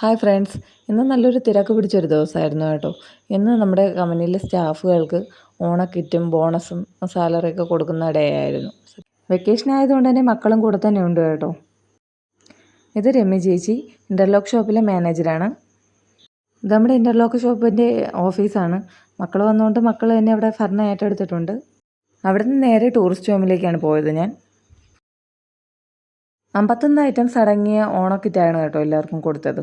Hi friends. ഇന്ന് നല്ലൊരു തിരക്ക് പിടിച്ചൊരു ദിവസമായിരുന്നു കേട്ടോ. ഇന്ന് നമ്മുടെ കമ്പനിയിലെ സ്റ്റാഫുകൾക്ക് ഓണക്കിറ്റും ബോണസും സാലറിയൊക്കെ കൊടുക്കുന്ന ഡേ ആയിരുന്നു വെക്കേഷൻ ആയതുകൊണ്ട് തന്നെ മക്കളും കൂടെ തന്നെ ഉണ്ട് കേട്ടോ. ഇത് രമ്യ ചേച്ചി ഇന്റർലോക്ക് ഷോപ്പിലെ മാനേജറാണ് ഇത് നമ്മുടെ ഇന്റർലോക്ക് ഷോപ്പിന്റെ ഓഫീസാണ് മക്കൾ വന്നുകൊണ്ട് മക്കൾ തന്നെ അവിടെ ഭരണം ഏറ്റെടുത്തിട്ടുണ്ട്. അവിടെ നിന്ന് നേരെ ടൂറിസ്റ്റ് ഹോമിലേക്കാണ് പോയത് ഞാൻ. അമ്പത്തൊന്ന് ഐറ്റംസ് അടങ്ങിയ ഓണക്കിറ്റാണ് കേട്ടോ എല്ലാവർക്കും കൊടുത്തത്.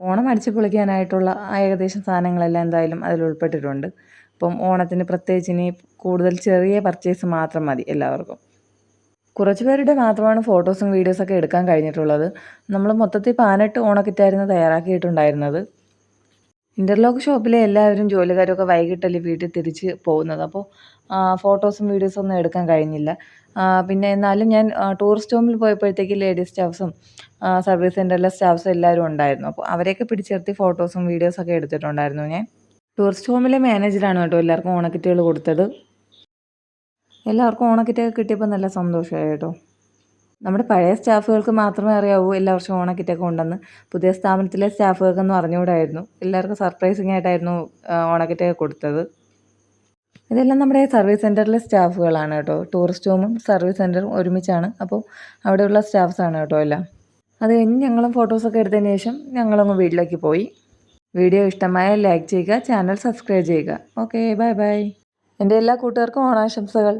ഓണം അടിച്ചു പൊളിക്കാനായിട്ടുള്ള ഏകദേശം സാധനങ്ങളെല്ലാം എന്തായാലും അതിൽ ഉൾപ്പെട്ടിട്ടുണ്ട്. അപ്പം ഓണത്തിന് പ്രത്യേകിച്ച് ഇനി കൂടുതൽ ചെറിയ പർച്ചേസ് മാത്രം മതി എല്ലാവർക്കും. കുറച്ച് പേരുടെ മാത്രമാണ് ഫോട്ടോസും വീഡിയോസൊക്കെ എടുക്കാൻ കഴിഞ്ഞിട്ടുള്ളത്. നമ്മൾ മൊത്തത്തിൽ പതിനെട്ട് ഓണക്കിറ്റായിരുന്നു തയ്യാറാക്കിയിട്ടുണ്ടായിരുന്നത്. ഇന്റർലോക്ക് ഷോപ്പിലെ എല്ലാവരും ജോലിക്കാരൊക്കെ വൈകിട്ടല്ലേ വീട്ടിൽ തിരിച്ച് പോകുന്നത്. അപ്പോൾ ഫോട്ടോസും വീഡിയോസും ഒന്നും എടുക്കാൻ കഴിഞ്ഞില്ല. പിന്നെ എന്നാലും ഞാൻ ടൂറിസ്റ്റ് ഹോമിൽ പോയപ്പോഴത്തേക്ക് ലേഡീസ് സ്റ്റാഫ്സും സർവീസ് സെന്ററിലെ സ്റ്റാഫ്സും എല്ലാവരും ഉണ്ടായിരുന്നു. അപ്പോൾ അവരെയൊക്കെ പിടിച്ചിർത്തി ഫോട്ടോസും വീഡിയോസൊക്കെ എടുത്തിട്ടുണ്ടായിരുന്നു ഞാൻ. ടൂറിസ്റ്റ് ഹോമിലെ മാനേജറാണ് കേട്ടോ എല്ലാവർക്കും ഓണക്കിറ്റുകൾ കൊടുത്തത്. എല്ലാവർക്കും ഓണക്കിറ്റൊക്കെ കിട്ടിയപ്പോൾ നല്ല സന്തോഷമായി കേട്ടോ. നമ്മുടെ പഴയ സ്റ്റാഫുകൾക്ക് മാത്രമേ അറിയാവൂ എല്ലാ വർഷവും ഓണക്കിറ്റൊക്കെ ഉണ്ടെന്ന് പുതിയ സ്ഥാപനത്തിലെ സ്റ്റാഫുകൾക്കൊന്നും അറിഞ്ഞുകൂടായിരുന്നു. എല്ലാവർക്കും സർപ്രൈസിങ് ആയിട്ടായിരുന്നു ഓണക്കിറ്റൊക്കെ കൊടുത്തത്. ഇതെല്ലാം നമ്മുടെ സർവീസ് സെന്ററിലെ സ്റ്റാഫുകളാണ് കേട്ടോ. ടൂറിസ്റ്റ് ഹോമും സർവീസ് സെന്ററും ഒരുമിച്ചാണ്. അപ്പോൾ അവിടെയുള്ള സ്റ്റാഫ്സാണ് കേട്ടോ എല്ലാം. അത് കഴിഞ്ഞ് ഞങ്ങളും ഫോട്ടോസൊക്കെ എടുത്തതിന് ശേഷം ഞങ്ങളങ്ങ് വീട്ടിലേക്ക് പോയി. വീഡിയോ ഇഷ്ടമായ ലൈക്ക് ചെയ്യുക ചാനൽ സബ്സ്ക്രൈബ് ചെയ്യുക. Okay bye bye. എന്റെ എല്ലാ കൂട്ടുകാർക്കും ഓണാശംസകൾ.